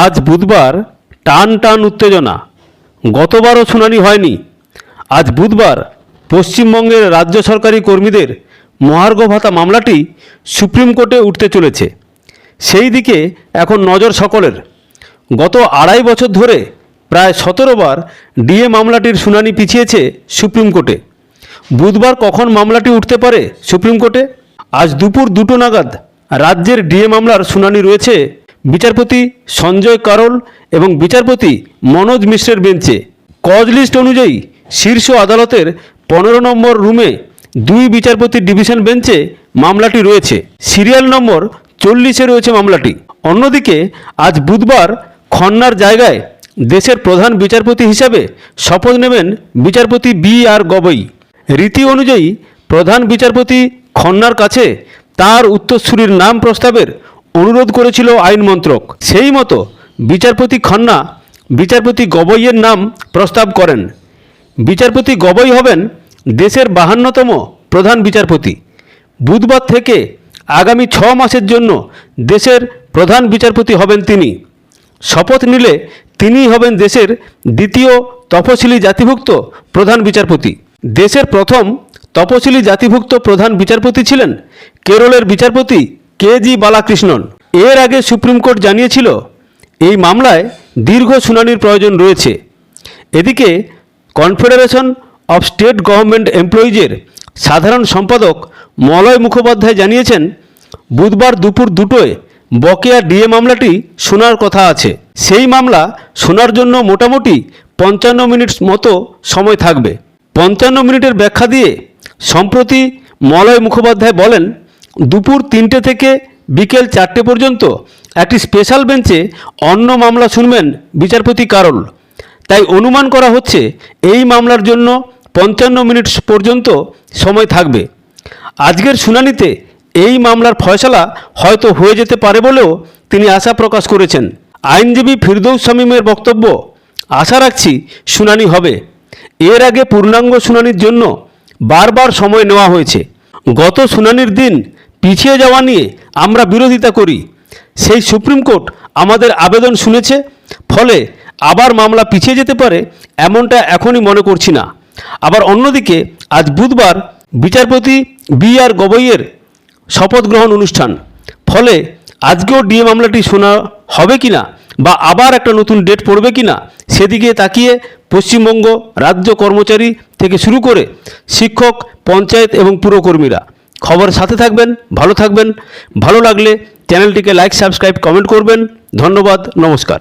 আজ বুধবার টান টান উত্তেজনা। গতবারও শুনানি হয়নি। আজ বুধবার পশ্চিমবঙ্গের রাজ্য সরকারি কর্মীদের মহার্ঘ ভাতা মামলাটি সুপ্রিম কোর্টে উঠতে চলেছে। সেই দিকে এখন নজর সকলের। গত আড়াই বছর ধরে প্রায় সতেরো বার ডিএ মামলাটির শুনানি পিছিয়েছে সুপ্রিম কোর্টে। বুধবার কখন মামলাটি উঠতে পারে সুপ্রিম কোর্টে? আজ দুপুর দুটো নাগাদ রাজ্যের ডিএ মামলার শুনানি রয়েছে বিচারপতি সঞ্জয় কারোল এবং বিচারপতি মনোজ মিশ্রের বেঞ্চে। কজ লিস্ট অনুযায়ী শীর্ষ আদালতের পনেরো নম্বর রুমে দুই বিচারপতির ডিভিশন বেঞ্চে মামলাটি রয়েছে। সিরিয়াল নম্বর চল্লিশে রয়েছে মামলাটি। অন্যদিকে আজ বুধবার খন্নার জায়গায় দেশের প্রধান বিচারপতি হিসাবে শপথ নেবেন বিচারপতি বি আর গবৈ। রীতি অনুযায়ী প্রধান বিচারপতি খন্নার কাছে তার উত্তরসূরির নাম প্রস্তাবের অনুরোধ করেছিল আইন মন্ত্রক। সেই মতো বিচারপতি খন্না বিচারপতি গবইয়ের নাম প্রস্তাব করেন। বিচারপতি গবই হবেন দেশের বাহান্নতম প্রধান বিচারপতি। বুধবার থেকে আগামী ছ মাসের জন্য দেশের প্রধান বিচারপতি হবেন তিনি। শপথ নিলে তিনিই হবেন দেশের দ্বিতীয় তপশিলি জাতিভুক্ত প্রধান বিচারপতি। দেশের প্রথম তপশিলি জাতিভুক্ত প্রধান বিচারপতি ছিলেন কেরলের বিচারপতি কে জি বালাকৃষ্ণন। এর আগে সুপ্রিম কোর্ট জানিয়েছিল, এই মামলায় দীর্ঘ শুনানির প্রয়োজন রয়েছে। এদিকে, কনফেডারেশন অফ স্টেট গভর্নমেন্ট এমপ্লয়িজের সাধারণ সম্পাদক মলয় মুখোপাধ্যায় জানিয়েছেন, বুধবার দুপুর দুটোয় বকেয়া ডিএ মামলাটি শোনার কথা আছে। সেই মামলা শোনার জন্য মোটামুটি পঞ্চান্ন মিনিট মতো সময় থাকবে। পঞ্চান্ন মিনিটের ব্যাখ্যা দিয়ে সম্প্রতি মলয় মুখোপাধ্যায় বলেন দুপুর তিনটে থেকে বিকেল চারটে পর্যন্ত একটি স্পেশাল বেঞ্চে অন্য মামলা শুনবেন বিচারপতি কারল। তাই অনুমান করা হচ্ছে এই মামলার জন্য পঞ্চান্ন মিনিট পর্যন্ত সময় থাকবে। আজকের শুনানিতে এই মামলার ফয়সলা হয়তো হয়ে যেতে পারে বলেও তিনি আশা প্রকাশ করেছেন। আইনজীবী ফিরদৌস শামীমের বক্তব্য, আশা রাখছি শুনানি হবে। এর আগে পূর্ণাঙ্গ শুনানির জন্য বারবার সময় নেওয়া হয়েছে। গত শুনানির দিন পিছিয়ে যাওয়া নিয়ে আমরা বিরোধিতা করি। সেই সুপ্রিম কোর্ট আমাদের আবেদন শুনেছে, ফলে আবার মামলা পিছিয়ে যেতে পারে এমনটা এখনই মনে করছি না। আবার অন্যদিকে আজ বুধবার বিচারপতি বি আর গবইয়ের শপথ গ্রহণ অনুষ্ঠান, ফলে আজকেও ডিএ মামলাটি শোনা হবে কি না বা আবার একটা নতুন ডেট পড়বে কি না সেদিকে তাকিয়ে পশ্চিমবঙ্গ রাজ্য কর্মচারী থেকে শুরু করে শিক্ষক, পঞ্চায়েত এবং পুরকর্মীরা খবরের সাথে থাকবেন ভালো থাকবেন ভালো লাগলে চ্যানেলটিকে লাইক সাবস্ক্রাইব কমেন্ট করবেন। ধন্যবাদ নমস্কার।